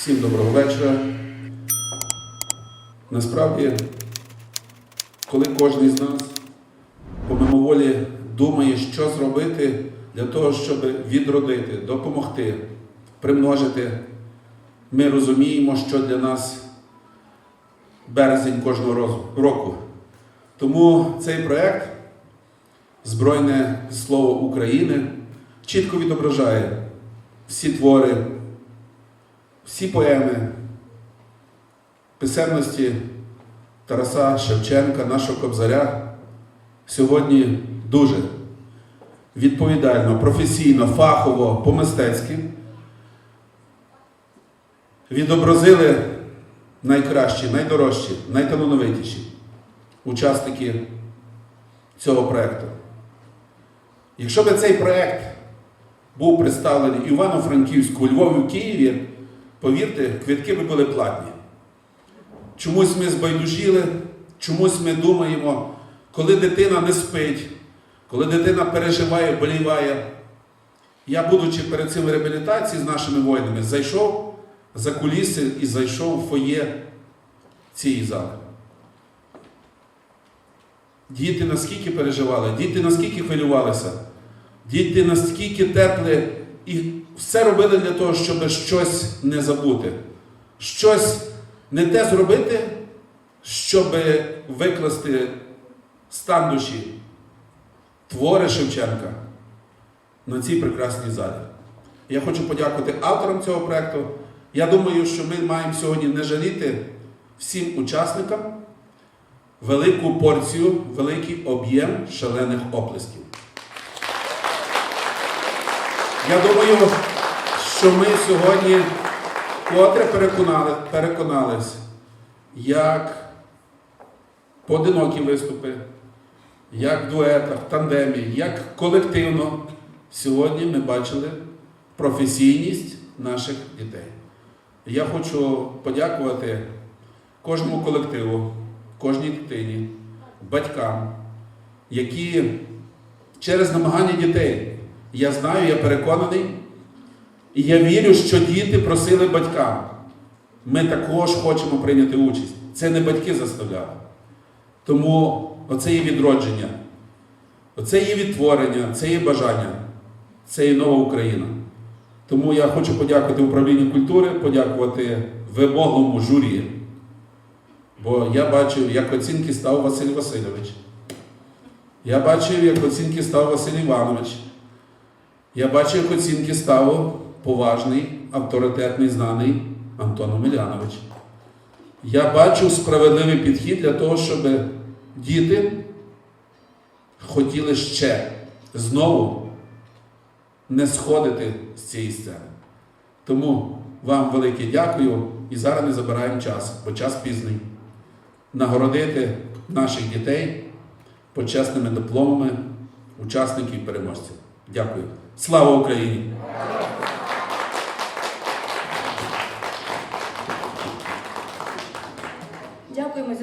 Всім доброго вечора. Насправді, коли кожен з нас по мимоволі думає, що зробити для того, щоб відродити, допомогти, примножити, ми розуміємо, що для нас березень кожного року. Тому цей проект Збройне слово України чітко відображає всі твори, всі поеми, писемності Тараса Шевченка, нашого кобзаря, сьогодні дуже відповідально, професійно, фахово, по-мистецьки відобразили найкращі, найдорожчі, найталановитіші учасники цього проєкту. Якщо би цей проєкт був представлений Івано-Франківську, Львові, Києві, повірте, квитки би були платні. Чомусь ми збайдужіли, чомусь ми думаємо, коли дитина не спить, коли дитина переживає, боліває. Я, будучи перед цим в реабілітації з нашими воїнами, зайшов за куліси і зайшов в фоє цієї зали. Діти наскільки переживали, діти наскільки хвилювалися, діти наскільки теплі і все робили для того, щоб щось не забути, щось не те зробити, щоб викласти стан душі, твори Шевченка на цій прекрасній залі. Я хочу подякувати авторам цього проєкту. Я думаю, що ми маємо сьогодні не жаліти всім учасникам велику порцію, великий об'єм шалених оплесків. Я думаю, що ми сьогодні котре переконали, переконались, як поодинокі виступи, як в дуетах, в тандемі, як колективно. Сьогодні ми бачили професійність наших дітей. Я хочу подякувати кожному колективу, кожній дитині, батькам, які через намагання дітей, я знаю, я переконаний, і я вірю, що діти просили батькам. Ми також хочемо прийняти участь. Це не батьки заставляли. Тому оце є відродження, оце є відтворення, це є бажання, це є нова Україна. Тому я хочу подякувати управлінню культури, подякувати вимоглому журі. Бо я бачив, як оцінки став Василь Васильович. Я бачив, як оцінки став Василь Іванович. Я бачив, як оцінки став поважний, авторитетний, знаний Антон Омелянович. Я бачив справедливий підхід для того, щоб діти хотіли ще знову не сходити з цієї сцени. Тому вам велике дякую і зараз не забираємо час, бо час пізний. Нагородити наших дітей почесними дипломами учасників і переможців. Дякую. Слава Україні!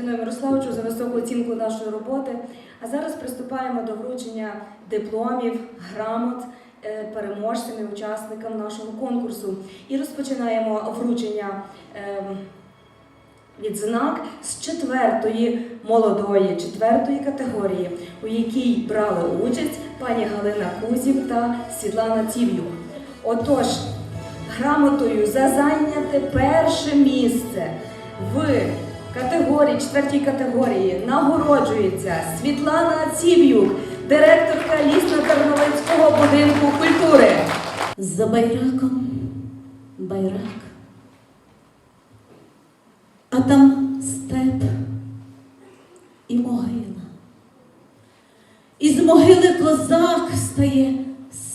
Дякуємо Мирославовичу за високу оцінку нашої роботи. А зараз приступаємо до вручення дипломів, грамот е, переможцям і учасникам нашого конкурсу. І розпочинаємо вручення ем, відзнак з четвертої молодої, четвертої категорії, у якій брали участь пані Галина Кузів та Світлана Ців'юк. Отож, грамотою за зайняте перше місце в категорії, четвертій категорії нагороджується Світлана Ців'юк, директорка Лісно-Терновицького будинку культури. За байраком байрак, а там степ і могила. Із могили козак встає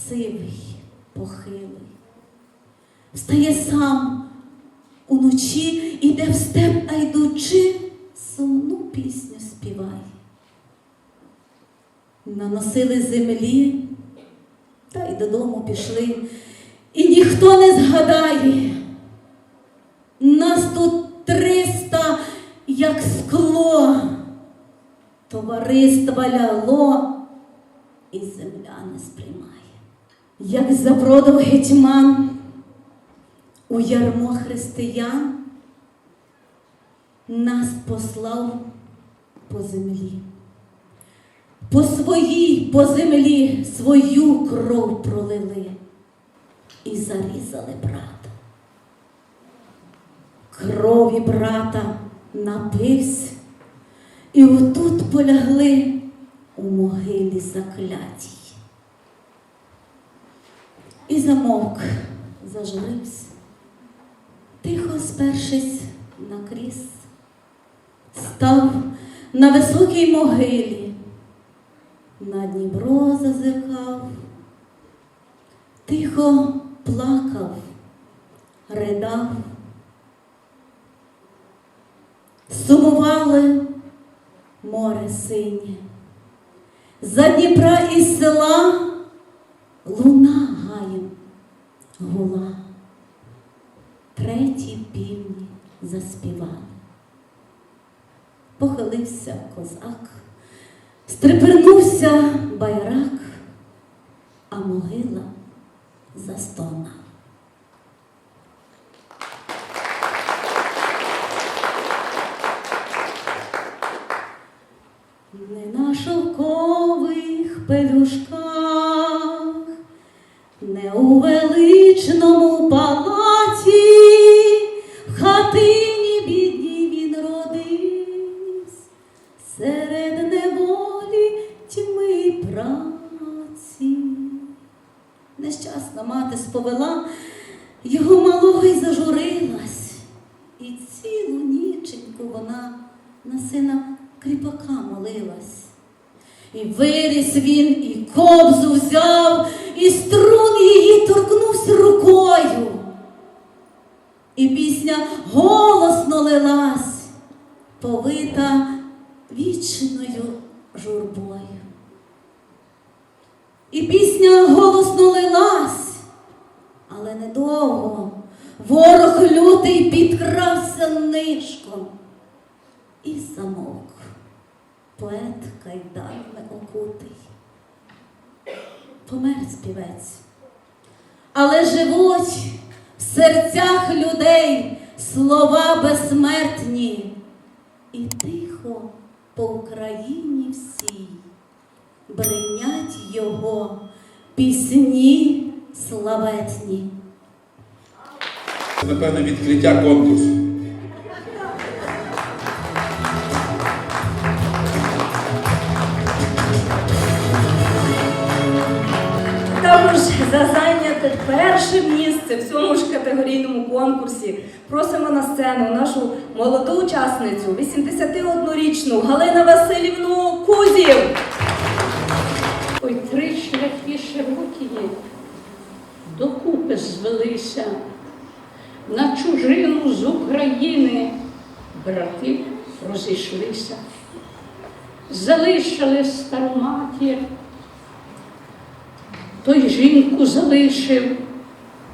сивий, похилий. Встає сам уночі, іде в степ, а йдучи, сумну пісню співає. Наносили землі, та й додому пішли. І ніхто не згадає. Нас тут триста, як скло. Товариства ляло, і земля не сприймає. Як запродав гетьман у ярмо християн нас послав по землі. По своїй, по землі свою кров пролили і зарізали брата. Крові брата напився, і отут полягли у могилі заклятій. І замовк, зажурився, тихо спершись на кріс, став на високій могилі, на Дніпро зазиркав, тихо плакав, ридав. Сумували море синє, за Дніпра із села луна гаєм гула, треті півні заспівали. Похилився козак, стрепенувся байрак, а могила застогнала. Не на шовкових пелюшках, не у величному Нещасна мати сповела, його малого й зажурилась, і цілу ніченьку вона на сина кріпака молилась. І виріс він, і кобзу взяв, і струн її торкнувся рукою. І пісня голосно лилась, повита вічною журбою. Пісня голосно лилась, але недовго ворог лютий підкрався нишком і замовк. Поет кайданами окутий. Помер співець. Але живуть в серцях людей слова безсмертні. І тихо по Україні всій бринять його пісні славетні. Це, напевно, відкриття конкурсу. Також за зайняте перше місце в цьому ж категорійному конкурсі просимо на сцену нашу молоду учасницю, 81-річну Галина Васильівну Кузів. Широкі докупи звелися. На чужину з України брати розійшлися, залишили стару матір, той жінку залишив,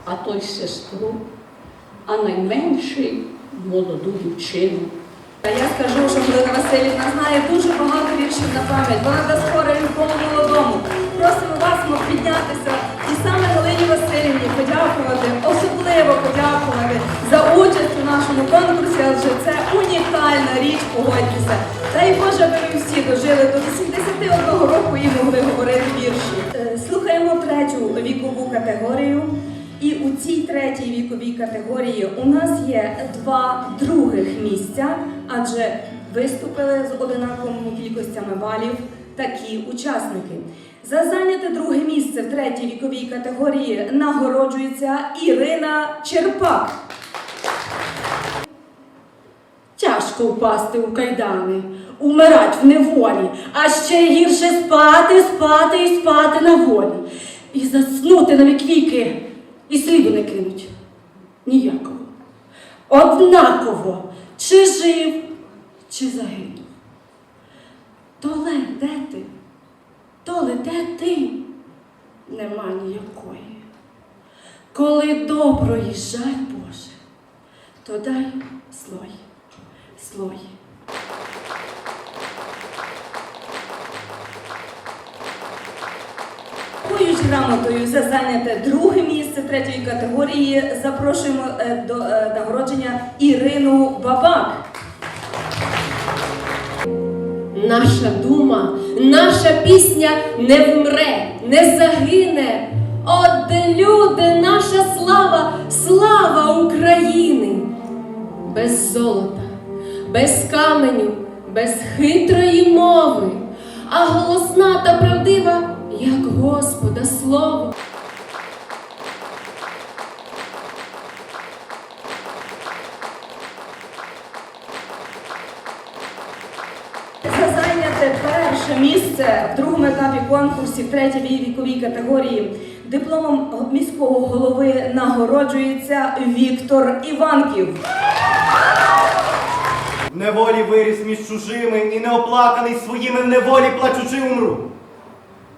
а той сестру, а найменший молоду дівчину. Я скажу, що Галина Васильівна знає дуже багато віршів на пам'ять. Вона дасть хора любому молодому. Просимо вас піднятися і саме Галині Васильівні подякувати, особливо подякувати за участь у нашому конкурсі, адже це унікальна річ, погодьтеся. Дай Боже, аби ви всі дожили до 81 року і могли говорити вірші. Е, Слухаємо третю вікову категорію. І у цій третій віковій категорії у нас є два других місця, адже виступили з одинаковими кількостями балів такі учасники. За зайняте друге місце в третій віковій категорії нагороджується Ірина Черпак. Тяжко впасти у кайдани, умирать в неволі, а ще гірше спати, спати і спати на волі. І заснути на вік віки, і сліду не кинуть. Ніякого. Однаково, чи жив, чи загинув. Толе, де ти? Толе, де ти? Нема ніякої. Коли доброї жаль Боже, то дай слої, слой. Грамотою за зайняте друге місце третьої категорії запрошуємо е, до е, нагородження Ірину Бабак. Наша дума, наша пісня не вмре, не загине. От люди, наша слава, слава України. Без золота, без каменю, без хитрої мови, а голосна та правдива, як Господа слово. За зайняте перше місце в другому етапі конкурсів третьої віковій категорії дипломом міського голови нагороджується Віктор Іванків. В неволі виріс між чужими і неоплаканий своїми в неволі плачучи умру.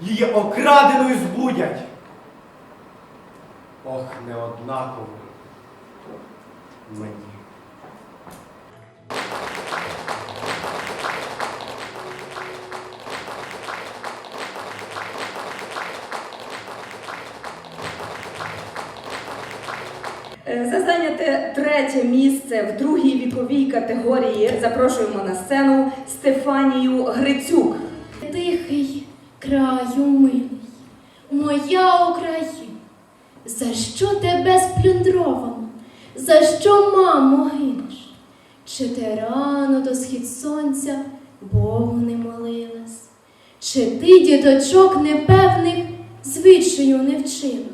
її окраденою збудять. Ох, не однаково мені. Е, За зайняте третє місце в другій віковій категорії запрошуємо на сцену Стефанію Грицюк. Тихий краю милий, моя Україна, за що тебе сплюндровано, за що, мамо, гинеш? Чи ти рано до схід сонця Богу не молилась? Чи ти діточок непевних звичаю не вчила?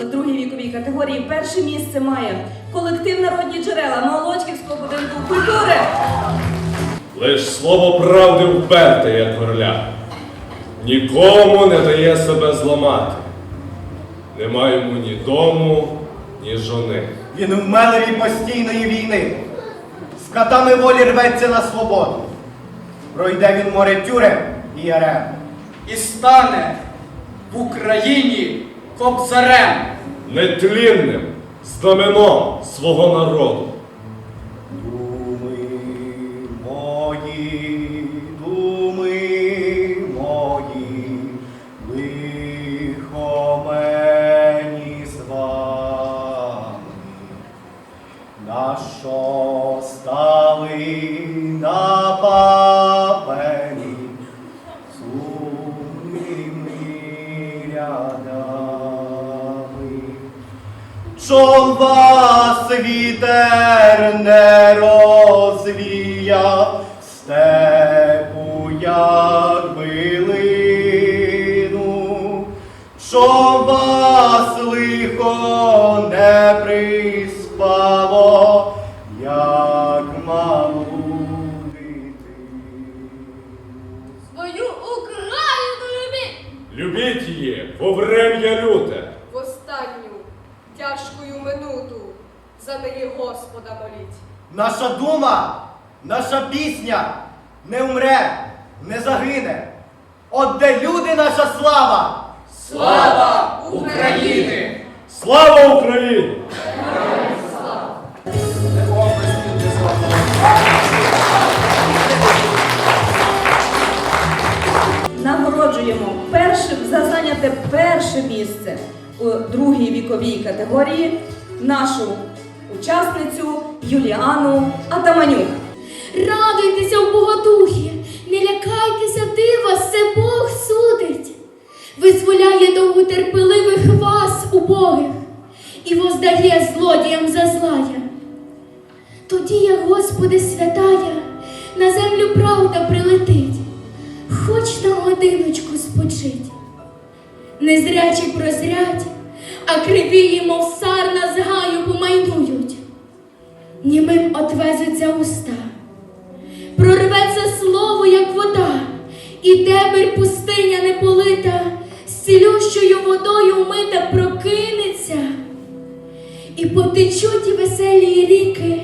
У другій віковій категорії перше місце має колектив народні джерела Молочківського будинку культури. Лиш слово правди вперте, як горля. Нікому не дає себе зламати. Нема йому ні дому, ні жони. Він в мелеві постійної війни. З катами волі рветься на свободу. Пройде він море тюрем і ярем. і стане в Україні кобзарем. Нетлінним знаменом свого народу. Вас вітер не розвія степу, як билину, що вас лихо у другій віковій категорії нашу учасницю Юліану Атаманюк. Радуйтеся в Богодухі, не лякайтеся дива, все Бог судить. Визволяє довготерпеливих вас, убогих, і воздає злодіям за злая. Тоді, як Господи святая, на землю правда прилетить, хоч на годиночку спочить. Незрячі прозрять, а криві, мов сарна з гаю помайнують. Німим отвезуться уста, прорветься слово, як вода, і дебір пустиня не полита, з цілющою водою умита прокинеться, і потечуть і веселі ріки,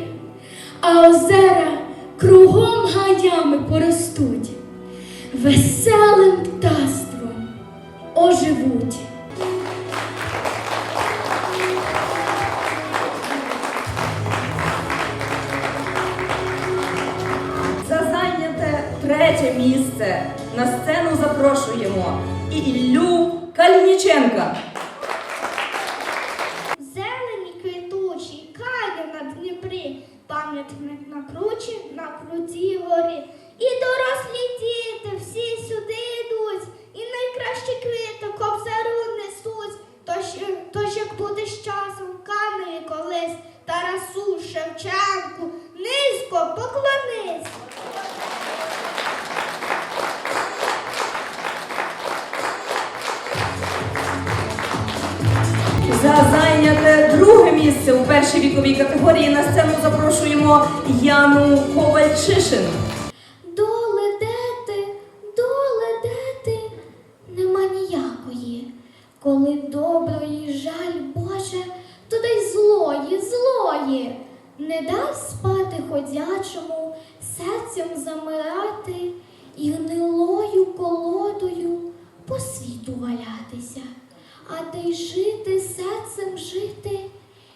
а озера кругом гаями поростуть, веселим птаством і Іллю Калініченка. Зелені квітучі, кає на Дніпрі, пам'ятник на кручі, на крутій горі. І дорослі діти всі сюди йдуть, і найкращі квіти кобзару несуть. Тож, тож як буде з часом камені колись, Тарасу Шевченку, низько поклонись. За зайняте друге місце у першій віковій категорії на сцену запрошуємо Яну Ковальчишин. Доле де ти, доле де ти, нема ніякої. Коли доброї жаль Боже, то дай злої, злої. Не дай спати ходячому, серцем замирати і гнилою колодою по світу валятися, а дай жити серцем жити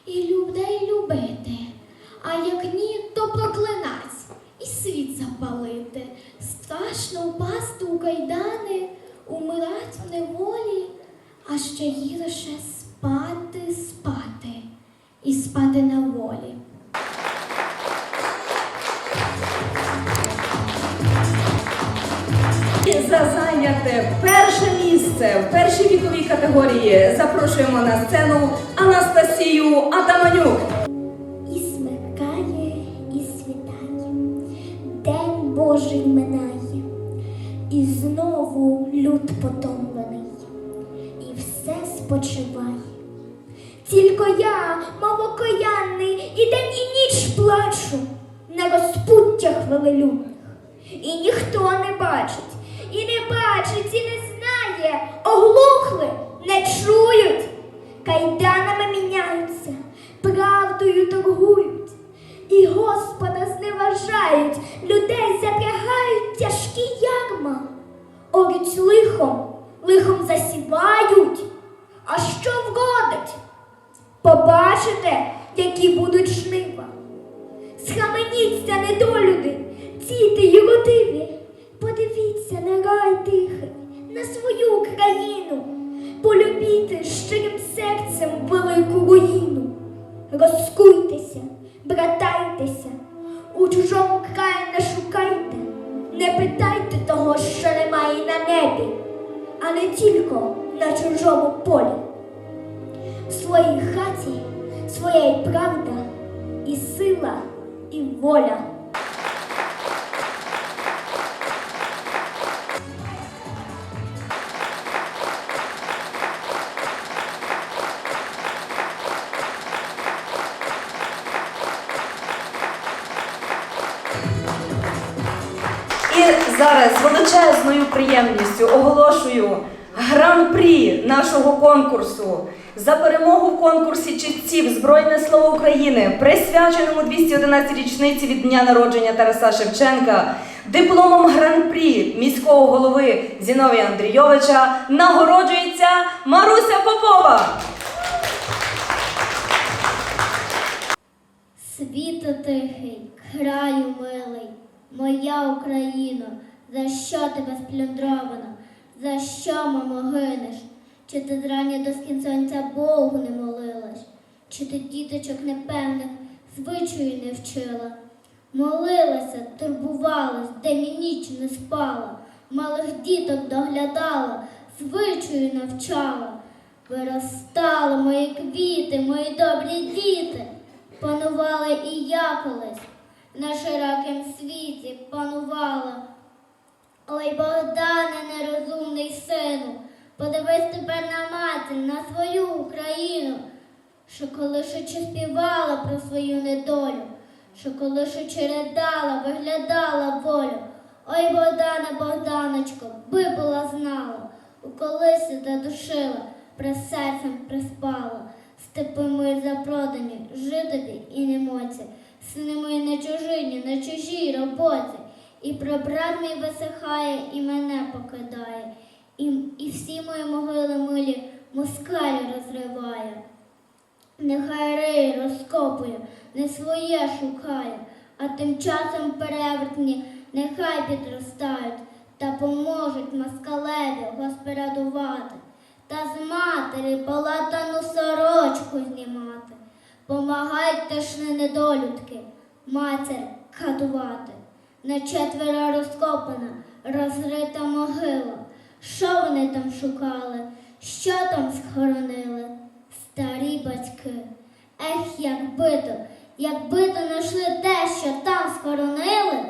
і людей любити. А як ні, то проклинать і світ запалити. Страшно впасти у кайдани, умирать в неволі, а ще гірше спати, спати і спати на волі. І за зайняте перше місце в першій віковій категорії запрошуємо на сцену Анастасію Атаманюк. І смеркає, і світає, День Божий минає, і знову люд потомлений, і все спочиває. Тільки я, мов окаянний, і день і ніч плачу на розпуттях велелюдних. І ніхто не бачить, і не бачить, і не 30 питайте того, що немає на небі, а не тільки на чужому полі. В своїй хаті своя і правда, і сила, і воля. Зараз з величезною приємністю оголошую гран-прі нашого конкурсу за перемогу в конкурсі читців Збройне Слово України, присвяченому 211 річниці від дня народження Тараса Шевченка, дипломом гран-прі міського голови Зіновія Андрійовича нагороджується Маруся Попова. Світо тихий, краю милий, моя Україно, за що тебе сплюндровано, за що, мамо, гинеш? Чи ти зрання до скін сонця Богу не молилась? Чи ти діточок непевних звичаю не вчила? Молилася, турбувалась, день і ніч не спала, малих діток доглядала, звичаю навчала. Виростали мої квіти, мої добрі діти, панувала і я колись на широкім світі панувала. Ой, Богдане, нерозумний сину, подивись тепер на матір, на свою Україну, що колишучи співала про свою недолю, що колишучи ридала, виглядала волю. Ой, Богдане, Богданочко, би була знала, у колисі задушила, при серцем приспала. Степи мої запродані, жидові і немоці, сини мої не чужині, на чужій роботі. І брат мій висихає, і мене покидає, і, і всі мої могили милі москалі розриває. Нехай рей розкопує, не своє шукає, а тим часом перевертні нехай підростають та поможуть москалеві господарувати, та з матері полатану сорочку знімати. Помагайте ж не недолюдки, матір катувати. На четверо розкопана, розрита могила. Що вони там шукали? Що там схоронили? Старі батьки. Ех, якби то, якби то знайшли те, що там схоронили,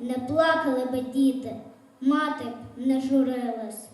не плакали би діти, мати б не журилась.